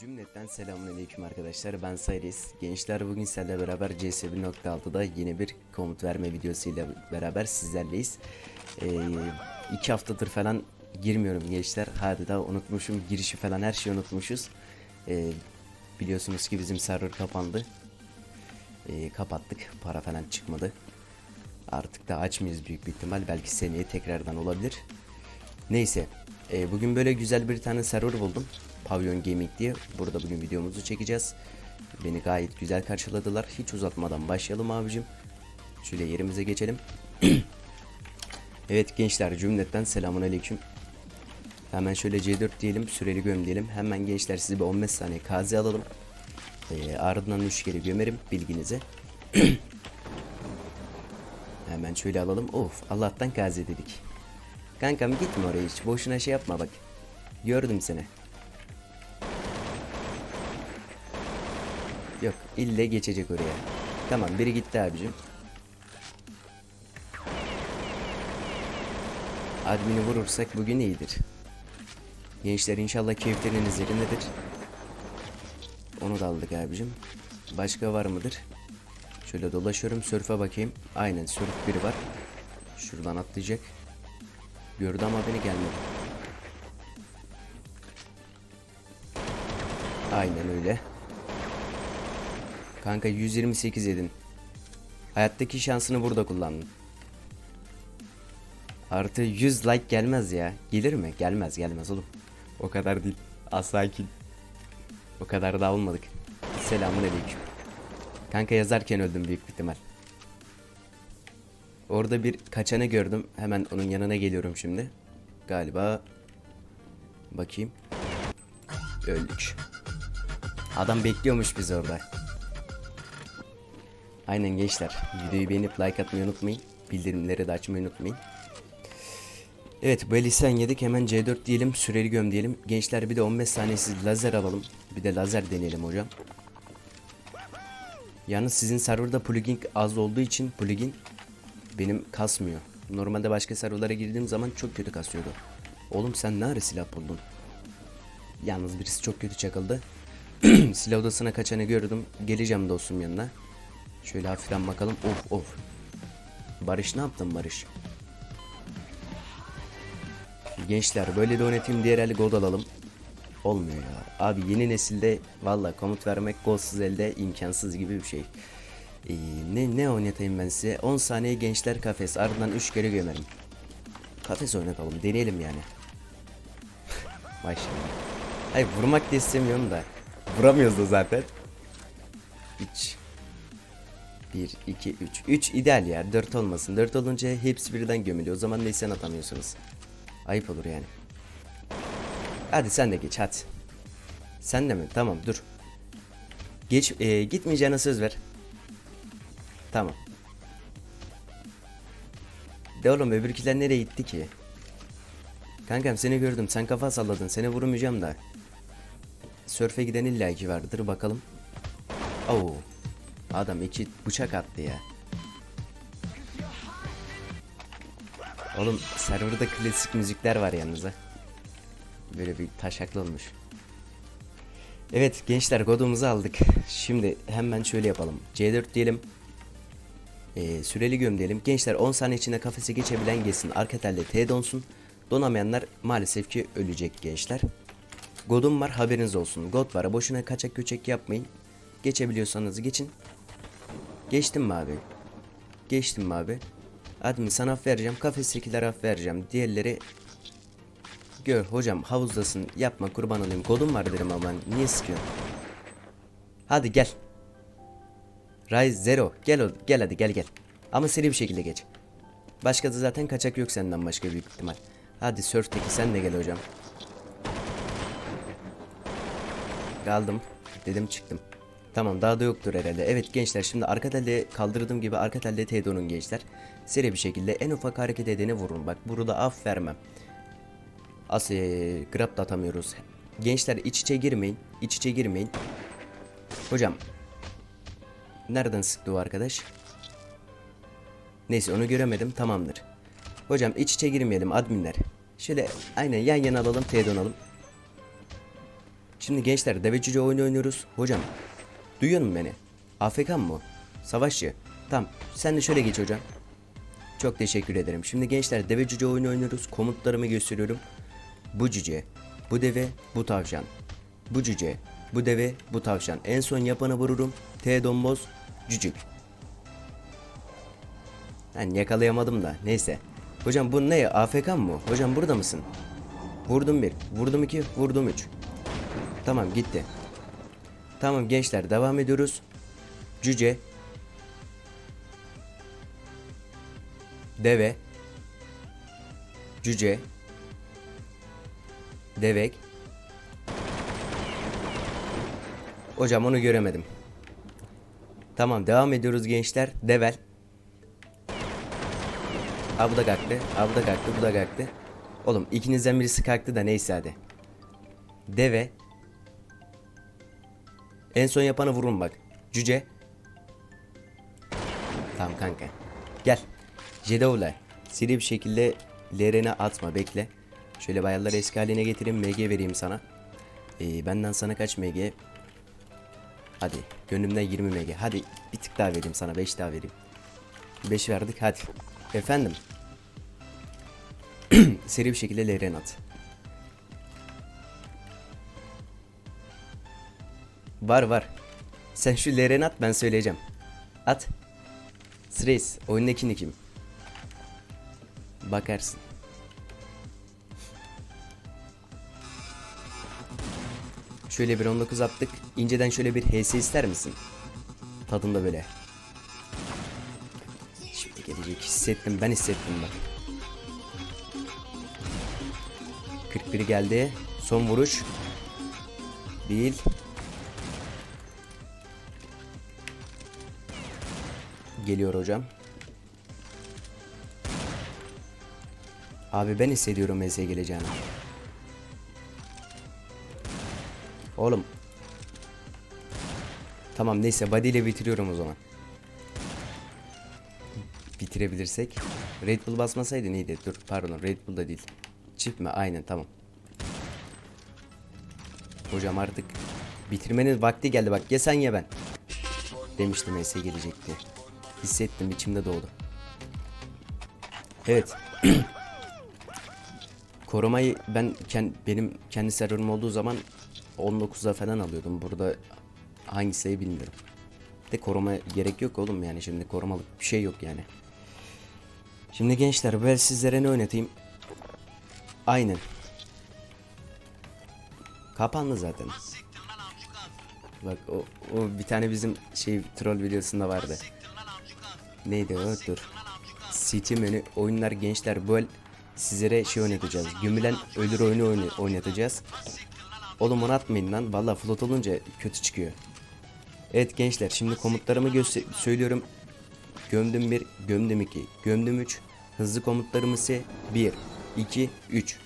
Cümletten selamünaleyküm arkadaşlar. Ben Sayris. Gençler bugün sizlerle beraber CS 1.6'da yeni bir komut verme videosuyla beraber sizlerleyiz. Ee, iki haftadır falan girmiyorum gençler. Hadi daha unutmuşum. Girişi falan her şeyi unutmuşuz. Ee, biliyorsunuz ki bizim server kapandı. Ee, kapattık. Para falan çıkmadı. Artık da açmayız büyük bir ihtimal. Belki seneye tekrardan olabilir. Neyse. e, bugün böyle güzel bir tane server buldum. Pavyon Gaming diye. Burada bugün videomuzu çekeceğiz. Beni gayet güzel karşıladılar. Hiç uzatmadan başlayalım abicim. Şöyle yerimize geçelim. evet gençler cümletten selamun aleyküm. Hemen şöyle C4 diyelim. Süreli göm diyelim. Hemen gençler sizi bir 15 saniye kazi alalım. E, ardından 3 kere gömerim bilginize. Hemen şöyle alalım. Of Allah'tan kazi dedik. Kankam gitme oraya hiç. Boşuna şey yapma bak. Gördüm seni. Yok ille geçecek oraya. Tamam biri gitti abicim. Admini vurursak bugün iyidir. Gençler inşallah keyifleriniz yerindedir. Onu da aldık abicim. Başka var mıdır? Şöyle dolaşıyorum sörfe bakayım. Aynen sörf biri var. Şuradan atlayacak. Gördü ama beni gelmedi. Aynen öyle. Kanka 128 yedin. Hayattaki şansını burada kullandın. Artı 100 like gelmez ya. Gelir mi? Gelmez gelmez oğlum. O kadar değil. Az sakin. O kadar da olmadık. Selamun aleyküm. Kanka yazarken öldüm büyük ihtimal. Orada bir kaçanı gördüm. Hemen onun yanına geliyorum şimdi. Galiba bakayım. Öldük. Adam bekliyormuş bizi orada. Aynen gençler. Videoyu beğenip like atmayı unutmayın. Bildirimleri de açmayı unutmayın. Evet böyle sen yedik hemen C4 diyelim süreli göm diyelim. Gençler bir de 15 saniyesiz lazer alalım. Bir de lazer deneyelim hocam. Yalnız sizin serverda plugin az olduğu için plugin benim kasmıyor. Normalde başka serverlara girdiğim zaman çok kötü kasıyordu. Oğlum sen ne ara silah buldun? Yalnız birisi çok kötü çakıldı. silah odasına kaçanı gördüm. Geleceğim dostum yanına. Şöyle hafiften bakalım. Of of. Barış ne yaptın Barış? Gençler böyle de oynatayım diğer eli god alalım. Olmuyor ya. Abi yeni nesilde valla komut vermek golsuz elde imkansız gibi bir şey. Ee, ne ne oynatayım ben size? 10 saniye gençler kafes ardından 3 kere gömerim. Kafes oynatalım deneyelim yani. Maşallah. Hayır vurmak da istemiyorum da. Vuramıyoruz da zaten. 3 1, 2, 3. 3 ideal ya. 4 olmasın. 4 olunca hepsi birden gömülüyor. O zaman neysen atamıyorsunuz. Ayıp olur yani. Hadi sen de geç hadi. Sen de mi? Tamam dur. Geç e, gitmeyeceğine söz ver. Tamam. De oğlum öbürkiler nereye gitti ki? Kankam seni gördüm. Sen kafa salladın. Seni vurmayacağım da. Sörfe giden illaki vardır. Bakalım. Oo. Adam iki bıçak attı ya. Oğlum serverda klasik müzikler var yalnız ha. Böyle bir taşaklı olmuş. Evet gençler kodumuzu aldık. Şimdi hemen şöyle yapalım. C4 diyelim. Ee, süreli göm diyelim. Gençler 10 saniye içinde kafese geçebilen geçsin. Arka telde T donsun. Donamayanlar maalesef ki ölecek gençler. Godum var haberiniz olsun. God var boşuna kaçak göçek yapmayın. Geçebiliyorsanız geçin. Geçtim mi abi? Geçtim mi abi? Admin sana af vereceğim. Kafestekiler af vereceğim. Diğerleri Gör hocam havuzdasın yapma kurban olayım kodum var derim ama niye sıkıyorsun? Hadi gel. Rise Zero gel o- gel hadi gel gel. Ama seri bir şekilde geç. Başka da zaten kaçak yok senden başka büyük ihtimal. Hadi Surf'teki sen de gel hocam. Kaldım. Dedim çıktım. Tamam daha da yoktur herhalde. Evet gençler şimdi arka telde kaldırdığım gibi arka telde T-Don'un gençler. Seri bir şekilde en ufak hareket edeni vurun. Bak burada af vermem. As ee, grab da atamıyoruz. Gençler iç içe girmeyin. İç içe girmeyin. Hocam. Nereden sıktı o arkadaş? Neyse onu göremedim tamamdır. Hocam iç içe girmeyelim adminler. Şöyle aynen yan yana alalım T donalım. Şimdi gençler deve cüce oyunu oynuyoruz. Hocam duyuyor musun beni? AFK mı? Savaşçı. Tamam sen de şöyle geç hocam. Çok teşekkür ederim. Şimdi gençler deve cüce oyunu oynuyoruz. Komutlarımı gösteriyorum. Bu cüce, bu deve, bu tavşan. Bu cüce, bu deve, bu tavşan. En son yapanı vururum. T domboz, cücük. Ben yakalayamadım da neyse. Hocam bu ne? AFK mı? Hocam burada mısın? Vurdum bir, vurdum iki, vurdum üç. Tamam gitti. Tamam gençler devam ediyoruz. Cüce. Deve. Cüce. Devek. Hocam onu göremedim. Tamam devam ediyoruz gençler. Devel. Aa bu da kalktı. Aa bu da kalktı. Bu da kalktı. Oğlum ikinizden birisi kalktı da neyse hadi. Deve. En son yapanı vurun bak. Cüce. Tamam kanka. Gel. Jedovla. Seri bir şekilde LR'ne atma bekle. Şöyle bayarları eski haline getireyim. MG vereyim sana. Ee, benden sana kaç MG? Hadi. Gönlümden 20 MG. Hadi bir tık daha vereyim sana. 5 daha vereyim. 5 verdik hadi. Efendim. Seri bir şekilde LR'ne at. Var var. Sen şu LR'ne at ben söyleyeceğim. At. Sreis oyundaki kim? Bakarsın. Şöyle bir 19 attık. İnceden şöyle bir HS ister misin? Tadında böyle. Şimdi gelecek hissettim ben hissettim bak. 41 geldi. Son vuruş. Bil. Geliyor hocam. Abi ben hissediyorum MS'ye geleceğini. Oğlum. Tamam neyse body ile bitiriyorum o zaman. Bitirebilirsek. Red Bull basmasaydı neydi? Dur pardon Red Bull da değil. Çift mi? Aynen tamam. Hocam artık bitirmenin vakti geldi bak. Ya sen ya ben. Demiştim MS gelecekti. Hissettim içimde doğdu. Evet. Korumayı ben kend, benim kendi serverım olduğu zaman 19'a falan alıyordum. Burada hangi sayı bilmiyorum. De koruma gerek yok oğlum yani şimdi korumalık bir şey yok yani. Şimdi gençler ben sizlere ne oynatayım? Aynen. Kapandı zaten. Bak o, o bir tane bizim şey troll videosunda vardı. Neydi o? Dur. City menü oyunlar gençler el sizlere şey oynatacağız. Gömülen ölür oyunu oyna- oynatacağız. Oğlum onu atmayın lan. Valla float olunca kötü çıkıyor. Evet gençler şimdi komutlarımı söylüyorum. Gömdüm 1, gömdüm 2, gömdüm 3. Hızlı komutlarım ise 1, 2, 3.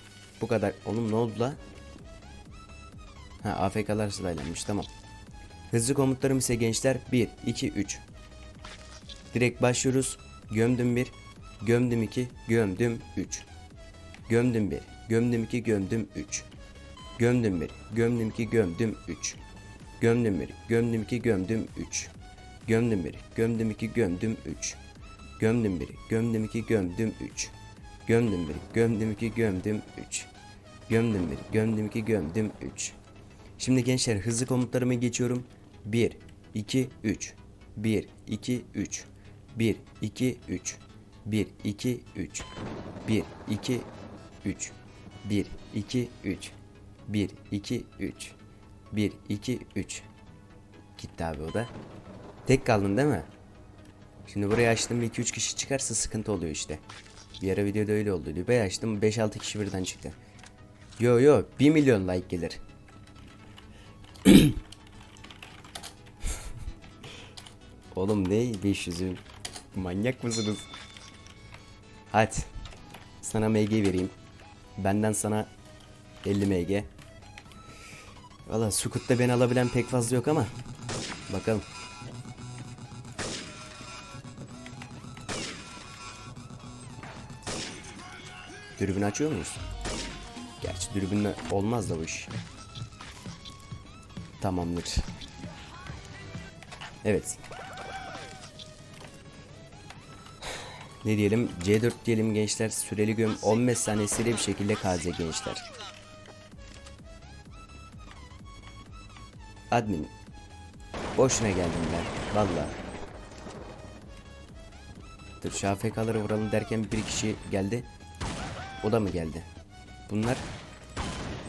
Bu kadar. Oğlum ne oldu la? Ha AFK'lar sıraylanmış tamam. Hızlı komutlarım ise gençler 1, 2, 3. Direkt başlıyoruz. Gömdüm 1, gömdüm 2, gömdüm 3. Gömdüm 1, gömdüm 2, gömdüm 3. Gömdüm 1, gömdüm 2, gömdüm 3. Gömdüm 1, gömdüm 2, gömdüm 3. Gömdüm 1, gömdüm 2, gömdüm 3. Gömdüm 1, gömdüm 2, gömdüm 3. Gömdüm 1, gömdüm 2, gömdüm 3. Gömdüm 1, gömdüm 2, gömdüm 3. Şimdi gençler hızlı komutlarıma geçiyorum. 1, 2, 3. 1, 2, 3. 1, 2, 3. 1, 2, 3. 1, 2, 3. 1, 2, 3. 1, 2, 3. 1, 2, 3. Gitti abi o da. Tek kaldın değil mi? Şimdi buraya açtım 2-3 kişi çıkarsa sıkıntı oluyor işte. Bir ara videoda öyle oldu. Lübe'yi açtım 5-6 kişi birden çıktı. Yo yo 1 milyon like gelir. Oğlum ne 500'ü? Manyak mısınız? Hadi. Sana MG vereyim. Benden sana 50 MG. Valla Sukut'ta beni alabilen pek fazla yok ama. Bakalım. Dürbün açıyor muyuz? Gerçi dürbünle olmaz da bu iş. Tamamdır. Evet. Ne diyelim? C4 diyelim gençler. Süreli göm 15 saniyesiyle bir şekilde KZ gençler. Admin. Boşuna geldim ben. Valla. Dur şu AFK'ları vuralım derken bir kişi geldi. O da mı geldi? Bunlar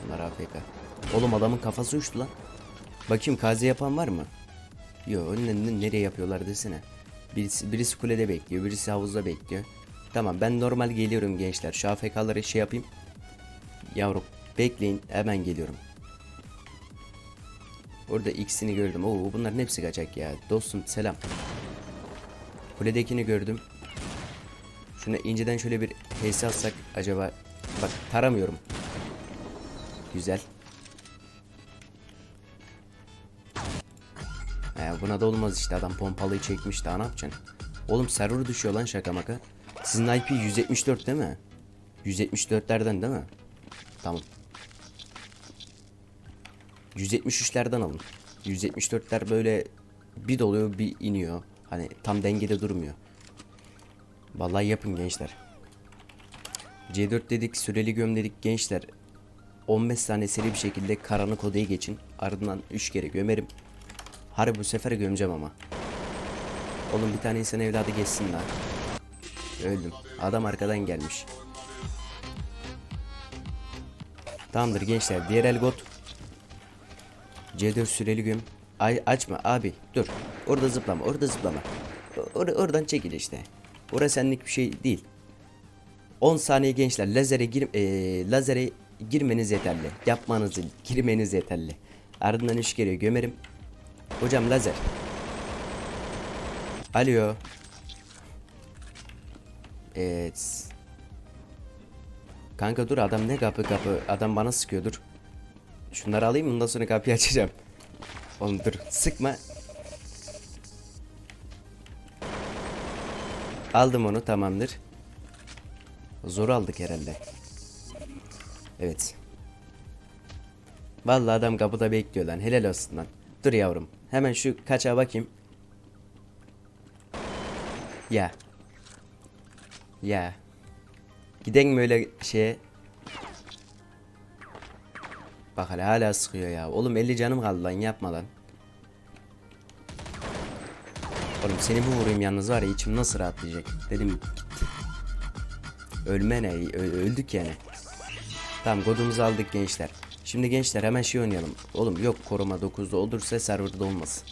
Bunlar AFK. Oğlum adamın kafası uçtu lan. Bakayım KZ yapan var mı? Yo önlerinde nereye yapıyorlar desene. Birisi, birisi kulede bekliyor, birisi havuzda bekliyor. Tamam ben normal geliyorum gençler. Şu AFK'ları şey yapayım. Yavrum bekleyin hemen geliyorum. Orada ikisini gördüm. Oo bunların hepsi kaçak ya. Dostum selam. Kuledekini gördüm. Şuna inceden şöyle bir HS atsak acaba. Bak taramıyorum. Güzel. Buna da olmaz işte adam pompalıyı çekmiş daha ne yapacaksın? Oğlum server düşüyor lan şaka maka. Sizin IP 174 değil mi? 174'lerden değil mi? Tamam. 173'lerden alın. 174'ler böyle bir doluyor bir iniyor. Hani tam dengede durmuyor. Vallahi yapın gençler. C4 dedik, süreli göm dedik gençler. 15 saniye seri bir şekilde karanlık odaya geçin. Ardından 3 kere gömerim. Harbi bu sefer gömeceğim ama. Oğlum bir tane insan evladı geçsin daha. Öldüm. Adam arkadan gelmiş. Tamamdır gençler. Diğer el got. C4 süreli göm. Ay açma abi. Dur. Orada zıplama. Orada zıplama. Or- oradan çekil işte. Orası senlik bir şey değil. 10 saniye gençler lazere gir eee, lazere girmeniz yeterli. Yapmanız girmeniz yeterli. Ardından 3 kere gömerim. Hocam lazer. Alo. Evet. Kanka dur adam ne kapı kapı adam bana sıkıyor dur. Şunları alayım ondan sonra kapıyı açacağım. Oğlum dur sıkma. Aldım onu tamamdır. Zor aldık herhalde. Evet. Vallahi adam kapıda bekliyor lan. Helal olsun lan. Dur yavrum. Hemen şu kaça bakayım. Ya. Ya. Giden mi öyle şeye? Bak hala hala sıkıyor ya. Oğlum 50 canım kaldı lan yapma lan. Oğlum seni bu vurayım yalnız var ya içim nasıl rahatlayacak. Dedim gitti. Ölme ne? Öldük yani. Tamam kodumuzu aldık gençler. Şimdi gençler hemen şey oynayalım. Oğlum yok koruma 9'da olursa serverda olmaz.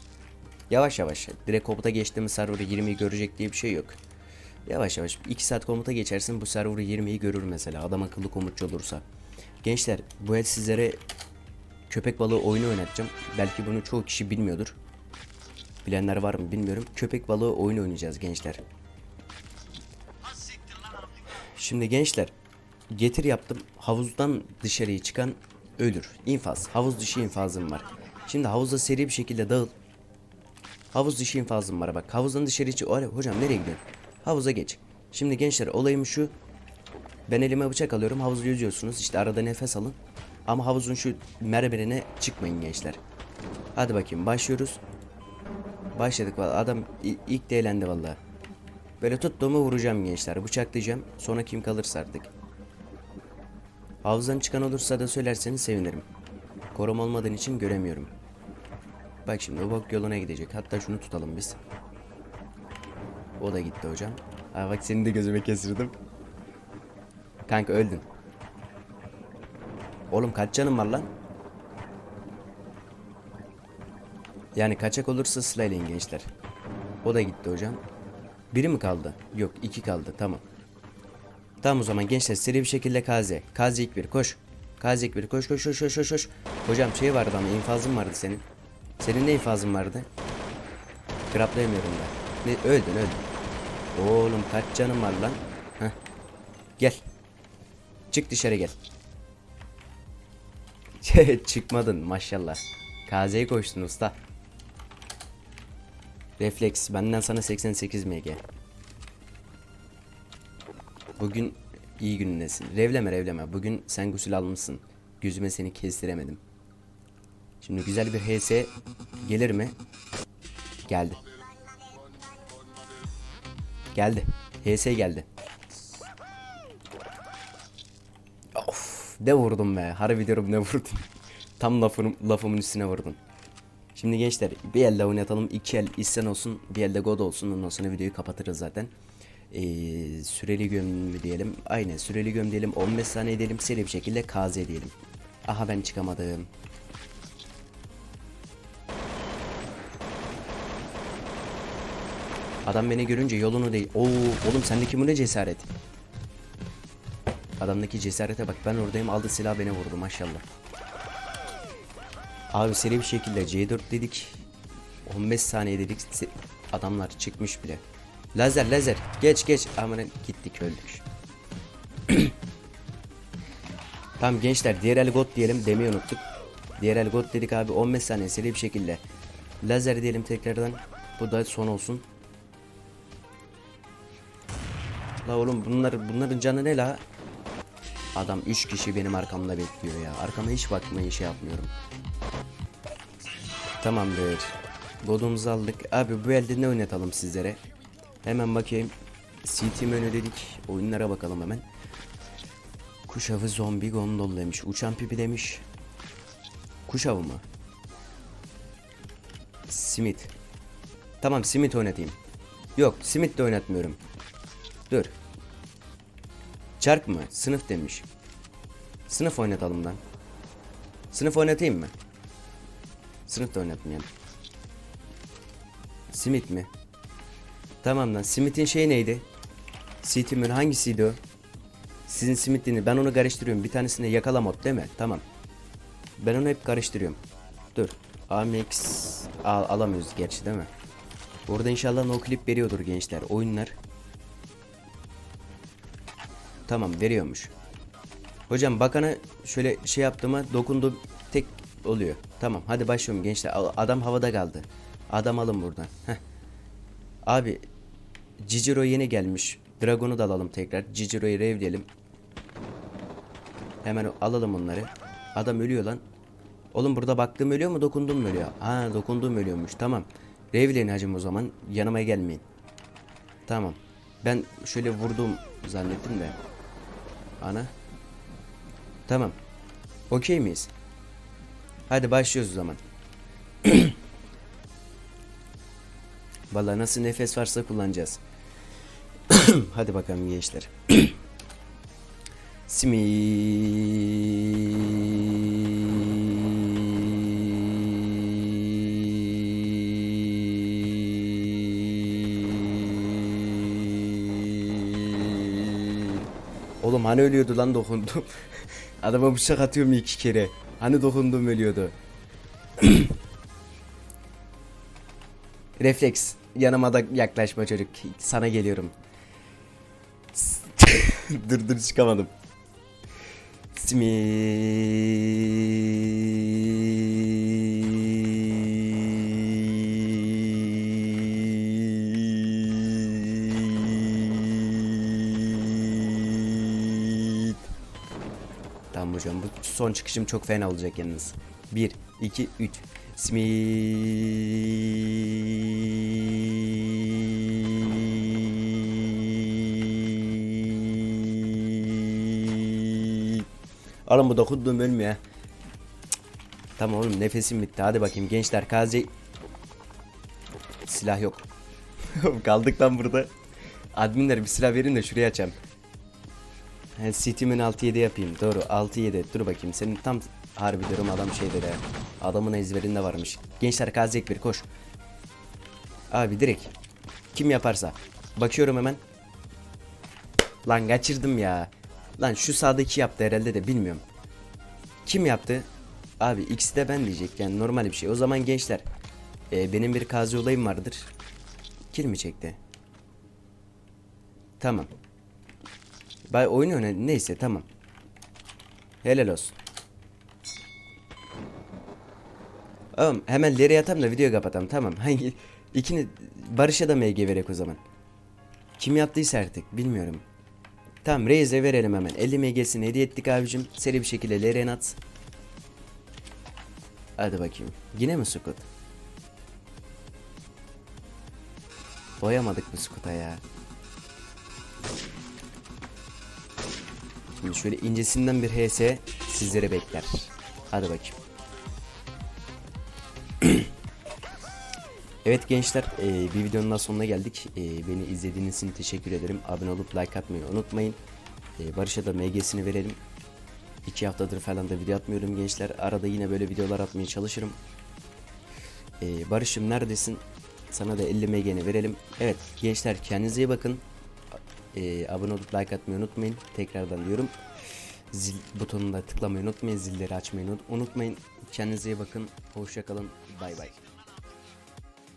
Yavaş yavaş. Direkt komuta geçtiğimiz serverı 20'yi görecek diye bir şey yok. Yavaş yavaş 2 saat komuta geçersin bu serverı 20'yi görür mesela adam akıllı komutçu olursa. Gençler bu el sizlere köpek balığı oyunu oynatacağım. Belki bunu çoğu kişi bilmiyordur. Bilenler var mı bilmiyorum. Köpek balığı oyunu oynayacağız gençler. Şimdi gençler getir yaptım. Havuzdan dışarıya çıkan ölür. İnfaz. Havuz dışı infazım var. Şimdi havuza seri bir şekilde dağıl. Havuz dışı infazım var bak. Havuzdan dışarı çık. Öyle hocam nereye gidiyorsun? Havuza geç. Şimdi gençler olayım şu. Ben elime bıçak alıyorum. Havuzda yüzüyorsunuz. İşte arada nefes alın. Ama havuzun şu mermerine çıkmayın gençler. Hadi bakayım başlıyoruz. Başladık valla. Adam ilk de eğlendi valla. Böyle tuttuğumu vuracağım gençler. Bıçaklayacağım. Sonra kim kalırsa artık. Havuzdan çıkan olursa da söylerseniz sevinirim. Korum olmadığın için göremiyorum. Bak şimdi bok yoluna gidecek. Hatta şunu tutalım biz. O da gitti hocam. Aa bak seni de gözüme kesirdim. Kanka öldün. Oğlum kaç canın var lan? Yani kaçak olursa sırayla gençler. O da gitti hocam. Biri mi kaldı? Yok iki kaldı tamam. Tamam o zaman gençler seri bir şekilde KZ. KZ ilk bir koş. KZ ilk bir koş koş koş koş koş. Hocam şey vardı ama infazın vardı senin. Senin ne infazın vardı? Graplayamıyorum da. Ne öldün öldün. Oğlum kaç canın var lan? Heh. Gel. Çık dışarı gel. Çıkmadın maşallah. KZ'ye koştun usta. Refleks benden sana 88 MG. Bugün iyi günündesin. Revleme revleme. Bugün sen gusül almışsın. Gözüme seni kestiremedim. Şimdi güzel bir HS gelir mi? Geldi. Geldi. HS geldi. Of, ne vurdum be. Harbi diyorum ne vurdum. Tam lafım, lafımın üstüne vurdun. Şimdi gençler bir elde oynatalım. iki el isten olsun. Bir elde god olsun. Ondan sonra videoyu kapatırız zaten. Ee, süreli göm diyelim. Aynen süreli göm diyelim. 15 saniye diyelim. Seri bir şekilde KZ diyelim. Aha ben çıkamadım. Adam beni görünce yolunu değil. Oo oğlum sendeki bu ne cesaret? Adamdaki cesarete bak ben oradayım aldı silah beni vurdu maşallah. Abi seri bir şekilde C4 dedik. 15 saniye dedik. Adamlar çıkmış bile. Lazer lazer geç geç amına gittik öldük. tamam gençler diğer el god diyelim demeyi unuttuk. Diğer el god dedik abi 15 saniye seri bir şekilde. Lazer diyelim tekrardan. Bu da son olsun. La oğlum bunlar bunların canı ne la? Adam 3 kişi benim arkamda bekliyor ya. Arkama hiç bakmayı şey yapmıyorum. Tamamdır. Godumuzu aldık. Abi bu elde ne oynatalım sizlere? Hemen bakayım. CT menü dedik. Oyunlara bakalım hemen. Kuş avı zombi gondol demiş. Uçan pipi demiş. Kuş avı mı? Simit. Tamam simit oynatayım. Yok simit de oynatmıyorum. Dur. Çark mı? Sınıf demiş. Sınıf oynatalım lan. Sınıf oynatayım mı? Sınıf da oynatmayalım. Simit mi? Tamam lan. Simit'in şey neydi? Simit'in hangisiydi o? Sizin simitini ben onu karıştırıyorum. Bir tanesinde yakala mod değil mi? Tamam. Ben onu hep karıştırıyorum. Dur. AMX al alamıyoruz gerçi değil mi? Burada inşallah no clip veriyordur gençler. Oyunlar. Tamam veriyormuş. Hocam bakana şöyle şey yaptığıma dokundu tek oluyor. Tamam hadi başlıyorum gençler. Adam havada kaldı. Adam alın buradan. Heh. Abi Ciciro yeni gelmiş. Dragon'u da alalım tekrar. Ciciro'yu revleyelim. Hemen alalım onları. Adam ölüyor lan. Oğlum burada baktığım ölüyor mu dokunduğum mu ölüyor? Ha dokunduğum ölüyormuş tamam. Revleyin hacım o zaman. Yanıma gelmeyin. Tamam. Ben şöyle vurdum zannettim de. Ana. Tamam. Okey miyiz? Hadi başlıyoruz o zaman. Vallahi nasıl nefes varsa kullanacağız. Hadi bakalım gençler. Simi. Oğlum hani ölüyordu lan dokundum. Adama bıçak atıyorum iki kere. Hani dokundum ölüyordu. Refleks. Yanıma da yaklaşma çocuk. Sana geliyorum. dur dur çıkamadım. Tamam hocam bu son çıkışım çok fena olacak yalnız. 1, 2, 3. Smith. Oğlum bu dokunduğum ölmüyor. Tamam oğlum nefesim bitti. Hadi bakayım gençler Kazi. Silah yok. Kaldık lan burada. Adminler bir silah verin de şuraya açayım. He, City'min 6-7 yapayım. Doğru 6-7. Dur bakayım. Senin tam harbi diyorum adam şeyde de. Adamın ezberinde varmış. Gençler Kazek bir koş. Abi direkt. Kim yaparsa. Bakıyorum hemen. Lan kaçırdım ya. Lan şu sağdaki yaptı herhalde de bilmiyorum. Kim yaptı? Abi ikisi de ben diyecek yani normal bir şey. O zaman gençler. e, benim bir kazi olayım vardır. Mi çekti? Tamam. Bay oyun oyna neyse tamam. Helal olsun. Oğlum hemen lere yatam da video kapatalım tamam. Hangi ikini Barış'a da MG verek o zaman. Kim yaptıysa artık bilmiyorum. Tamam Reis'e verelim hemen. 50 MG'sini hediye ettik abicim. Seri bir şekilde lere at. Hadi bakayım. Yine mi Sukut? Boyamadık bu Sukut'a ya. Şimdi şöyle incesinden bir HS sizlere bekler. Hadi bakayım. Evet gençler e, bir videonun daha sonuna geldik. E, beni izlediğiniz için teşekkür ederim. Abone olup like atmayı unutmayın. E, Barış'a da MG'sini verelim. İki haftadır falan da video atmıyorum gençler. Arada yine böyle videolar atmaya çalışırım. E, Barış'ım neredesin? Sana da 50 MG'ni verelim. Evet gençler kendinize iyi bakın. E, abone olup like atmayı unutmayın. Tekrardan diyorum. Zil butonuna tıklamayı unutmayın. Zilleri açmayı unut- unutmayın. Kendinize iyi bakın. Hoşçakalın. Bay bay.